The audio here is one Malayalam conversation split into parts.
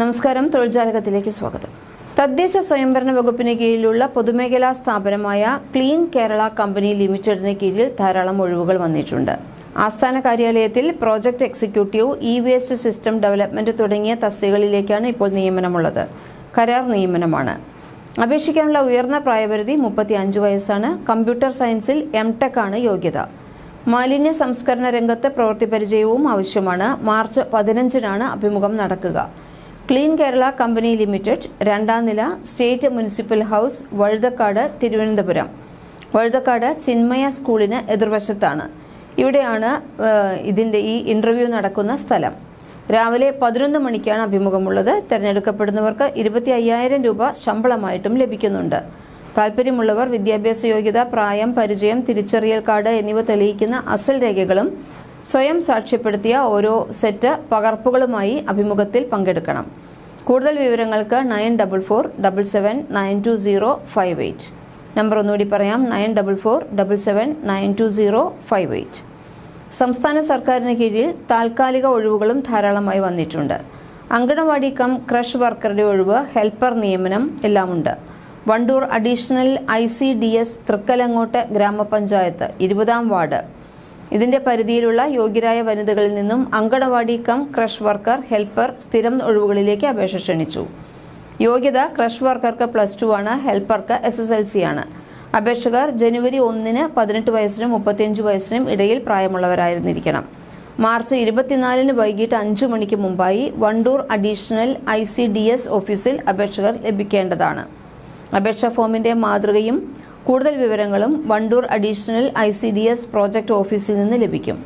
നമസ്കാരം തൊഴിൽജാലകത്തിലേക്ക് സ്വാഗതം. തദ്ദേശ സ്വയംഭരണ വകുപ്പിന് കീഴിലുള്ള പൊതുമേഖലാ സ്ഥാപനമായ ക്ലീൻ കേരള കമ്പനി ലിമിറ്റഡിന് കീഴിൽ ധാരാളം ഒഴിവുകൾ വന്നിട്ടുണ്ട്. ആസ്ഥാന കാര്യാലയത്തിൽ project executive E waste system development തുടങ്ങിയ തസ്തികകളിലേക്കാണ് ഇപ്പോൾ നിയമനമുള്ളത്. കരാർ നിയമനമാണ്. അപേക്ഷിക്കാനുള്ള ഉയർന്ന പ്രായപരിധി മുപ്പത്തി അഞ്ച് വയസ്സാണ്. കമ്പ്യൂട്ടർ സയൻസിൽ എം ടെക് ആണ് യോഗ്യത. മാലിന്യ സംസ്കരണ രംഗത്ത് പ്രവൃത്തി പരിചയവും ആവശ്യമാണ്. മാർച്ച് പതിനഞ്ചിനാണ് അഭിമുഖം നടക്കുക. ക്ലീൻ കേരള കമ്പനി ലിമിറ്റഡ് രണ്ടാം നില state municipal house Vazhuthacaud Thiruvananthapuram. Vazhuthacaud Chinmaya സ്കൂളിന് എതിർവശത്താണ്. ഇവിടെയാണ് ഇതിന്റെ ഈ ഇന്റർവ്യൂ നടക്കുന്ന സ്ഥലം. രാവിലെ പതിനൊന്ന് മണിക്കാണ് അഭിമുഖമുള്ളത്. തിരഞ്ഞെടുക്കപ്പെടുന്നവർക്ക് ഇരുപത്തി അയ്യായിരം രൂപ ശമ്പളമായിട്ടും ലഭിക്കുന്നുണ്ട്. താല്പര്യമുള്ളവർ വിദ്യാഭ്യാസ യോഗ്യത പ്രായം പരിചയം തിരിച്ചറിയൽ കാർഡ് എന്നിവ തെളിയിക്കുന്ന അസൽ രേഖകളും സ്വയം സാക്ഷ്യപ്പെടുത്തിയ ഓരോ സെറ്റ് പകർപ്പുകളുമായി അഭിമുഖത്തിൽ പങ്കെടുക്കണം. കൂടുതൽ വിവരങ്ങൾക്ക് nine double four double seven nine two zero five eight. Number ഒന്നുകൂടി പറയാം nine double four double seven nine two zero five eight. സംസ്ഥാന സർക്കാരിന് കീഴിൽ താൽക്കാലിക ഒഴിവുകളും ധാരാളമായി വന്നിട്ടുണ്ട്. അങ്കണവാടി കം ക്രഷ് വർക്കറുടെ ഒഴിവ് ഹെൽപ്പർ നിയമനം എല്ലാമുണ്ട്. Wandoor additional I C D S തൃക്കലങ്ങോട്ട് ഗ്രാമപഞ്ചായത്ത് ഇരുപതാം വാർഡ്. ഇതിന്റെ പരിധിയിലുള്ള യോഗ്യരായ വനിതകളിൽ നിന്നും anganwadi cum creche worker helper സ്ഥിരം ഒഴിവുകളിലേക്ക് അപേക്ഷ ക്ഷണിച്ചു. യോഗ്യത ക്രഷ് വർക്കർക്ക് പ്ലസ് ടു ആണ് ഹെൽപ്പർക്ക് എസ് എസ് എൽ സി ആണ്. അപേക്ഷകർ ജനുവരി ഒന്നിന് പതിനെട്ട് വയസ്സിനും മുപ്പത്തിയഞ്ച് വയസ്സിനും ഇടയിൽ പ്രായമുള്ളവരായിരുന്നിരിക്കണം. മാർച്ച് ഇരുപത്തിനാലിന് വൈകിട്ട് അഞ്ചു മണിക്ക് മുമ്പായി Wandoor additional I C D S ഓഫീസിൽ അപേക്ഷകർ ലഭിക്കേണ്ടതാണ്. അപേക്ഷാ ഫോമിന്റെ മാതൃകയും കൂടുതൽ വിവരങ്ങളും Wandoor additional I C D S project ഓഫീസിൽ നിന്ന് ലഭിക്കും.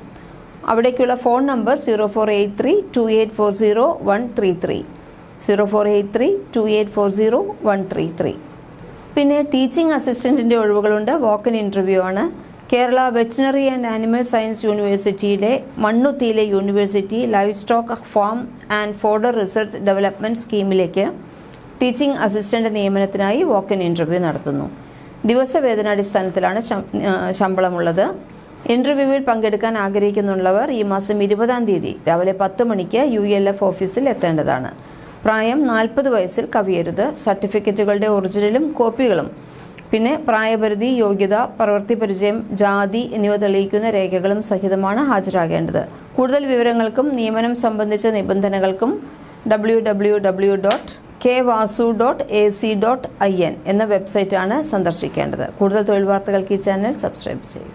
അവിടേക്കുള്ള phone number zero four eight three two eight four zero one three three. Zero four eight three two eight four zero one three three. പിന്നെ ടീച്ചിങ് അസിസ്റ്റന്റിന്റെ ഒഴിവുകളുണ്ട്. വോക്കൻ ഇന്റർവ്യൂ ആണ്. Kerala veterinary and animal science യൂണിവേഴ്സിറ്റിയിലെ മണ്ണുത്തിയിലെ university livestock farm and fodder research development സ്കീമിലേക്ക് teaching assistant നിയമനത്തിനായി വോക്കൻ ഇന്റർവ്യൂ നടത്തുന്നു. ദിവസവേതനാടിസ്ഥാനത്തിലാണ് ശമ്പളമുള്ളത്. ഇന്റർവ്യൂവിൽ പങ്കെടുക്കാൻ ആഗ്രഹിക്കുന്നുള്ളവർ ഈ മാസം ഇരുപതാം തീയതി രാവിലെ പത്ത് മണിക്ക് യു എൽ എഫ് ഓഫീസിൽ എത്തേണ്ടതാണ്. പ്രായം നാൽപ്പത് വയസ്സിൽ കവിയരുത്. സർട്ടിഫിക്കറ്റുകളുടെ ഒറിജിനലും കോപ്പികളും. പിന്നെ പ്രായപരിധി യോഗ്യത പ്രവൃത്തി പരിചയം ജാതി എന്നിവ തെളിയിക്കുന്ന രേഖകളും സഹിതമാണ് ഹാജരാകേണ്ടത്. കൂടുതൽ വിവരങ്ങൾക്കും നിയമനം സംബന്ധിച്ച നിബന്ധനകൾക്കും W W W dot K Vasu dot A C dot I N എന്ന വെബ്സൈറ്റാണ് സന്ദർശിക്കേണ്ടത്. കൂടുതൽ തൊഴിൽ വാർത്തകൾക്ക് ഈ ചാനൽ സബ്സ്ക്രൈബ് ചെയ്യും